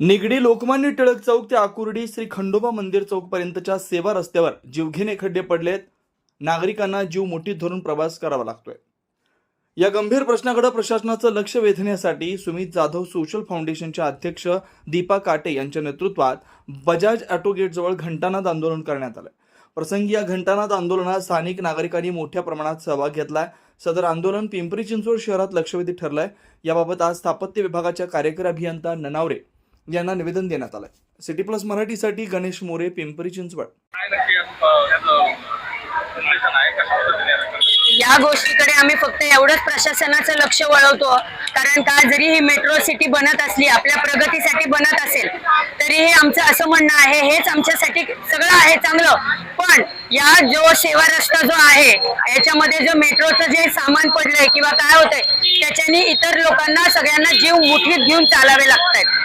निगडी लोकमान्य टिळक चौक ते आकुर्डी श्री खंडोबा मंदिर चौकपर्यंतच्या सेवा रस्त्यावर जीवघेणे खड्डे पडलेत. नागरिकांना जीव मोठीत धरून प्रवास करावा लागतोय. या गंभीर प्रश्नाकडे प्रशासनाचं लक्ष वेधण्यासाठी सुमित जाधव सोशल फाउंडेशनच्या अध्यक्ष दीपा काटे यांच्या नेतृत्वात बजाज ऑटो गेटजवळ घंटानाद आंदोलन करण्यात आलं प्रसंगी या घंटानाद आंदोलनात स्थानिक नागरिकांनी मोठ्या प्रमाणात सहभाग घेतलाय. सदर आंदोलन पिंपरी चिंचवड शहरात लक्षवेधी ठरलंय. याबाबत आज स्थापत्य विभागाच्या कार्यकारी अभियंता ननावरे यांना निवेदन देण्यात आलंय. सिटी प्लस मराठीसाठी गणेश मोरे पिंपरी चिंचवड. या गोष्टीकडे आम्ही फक्त एवढंच प्रशासनाचं लक्ष वळवतो. कारण का जरी ही मेट्रो सिटी बनत असली आपल्या प्रगतीसाठी बनत असेल तरीही आमचं असं म्हणणं आहे हेच आमच्यासाठी सगळं आहे चांगलं. पण या जो सेवा रस्ता जो आहे याच्यामध्ये जो मेट्रोचं जे सामान पडलंय किंवा काय होतंय त्याच्याने इतर लोकांना सगळ्यांना जीव मुठीत घेऊन चालावे लागतायत.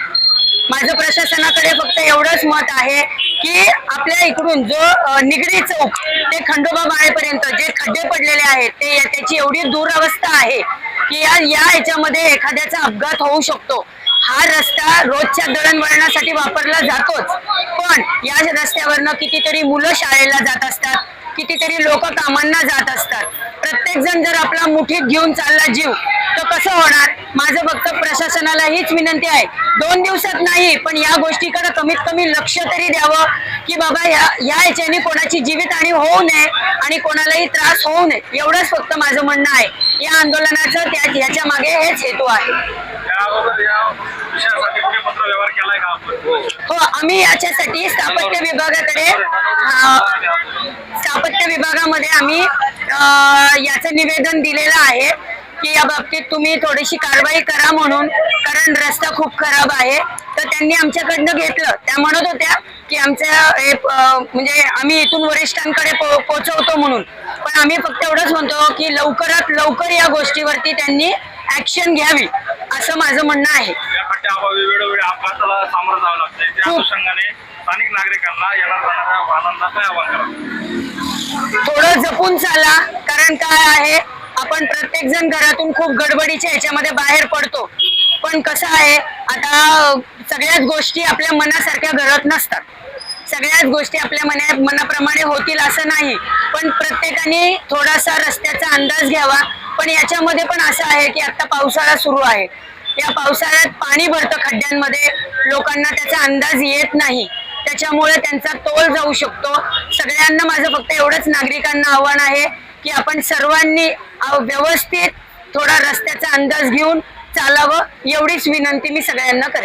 माझं प्रशासनाकडे फक्त एवढंच मत आहे की आपल्या इकडून जो निगडी चौक ते खंडोबा माळेपर्यंत जे खड्डे पडलेले आहेत ते त्याची एवढी दुरावस्था आहे की या याच्यामध्ये एखाद्याचा अपघात होऊ शकतो. हा रस्ता रोजच्या दळणवळणासाठी वापरला जातोच. पण या रस्त्यावरनं कितीतरी मुलं शाळेला जात असतात कितीतरी लोक कामांना जात असतात. प्रत्येक जण जर आपला मुठीत घेऊन चालला जीव कसं होणार? माझं फक्त प्रशासनाला हीच विनंती आहे. दोन दिवसात नाही पण या गोष्टीकडे कमीत कमी लक्ष तरी द्यावं की बाबा या या याच्याने कोणाची जीवितहानी होऊ नये आणि कोणालाही त्रास होऊ नये. एवढंच फक्त माझं म्हणणं आहे. या आंदोलनाचं त्या याच्या मागे हेच हेतू आहे. हो आम्ही याच्यासाठी स्थापत्य विभागाकडे स्थापत्य विभागामध्ये आम्ही याचं निवेदन दिलेलं आहे. की या बाबतीत तुम्ही थोडीशी कारवाई करा म्हणून कारण रस्ता खूप खराब आहे. तर त्यांनी आमच्याकडनं घेतलं. त्या म्हणत होत्या की आमच्या म्हणजे आम्ही इथून वरिष्ठांकडे पो- पोहोचवतो म्हणून. पण आम्ही फक्त एवढंच म्हणतो की लवकरात लवकर या गोष्टीवरती त्यांनी ऍक्शन घ्यावी असं माझं म्हणणं आहे. स्थानिक नागरिकांना येणार थोडं जपून चाला कारण काय आहे आपण प्रत्येक जण घरातून खूप गडबडीच्या ह्याच्यामध्ये बाहेर पडतो. पण कसं आहे आता सगळ्याच गोष्टी आपल्या मनासारख्या घडत नसतात. सगळ्याच गोष्टी आपल्या मना मनाप्रमाणे होतील असं नाही. पण प्रत्येकाने थोडासा रस्त्याचा अंदाज घ्यावा. पण याच्यामध्ये पण असं आहे की आता पावसाळा सुरू आहे. या पावसाळ्यात पाणी भरतं खड्ड्यांमध्ये. लोकांना त्याचा अंदाज येत नाही. त्याच्यामुळे त्यांचा तोल जाऊ शकतो. सगळ्यांना माझं फक्त एवढंच नागरिकांना आव्हान आहे. की आपण सर्वांनी व्यवस्थित थोडा रस्त्याचा अंदाज घेऊन चालावं एवढीच विनंती मी सगळ्यांना करेन.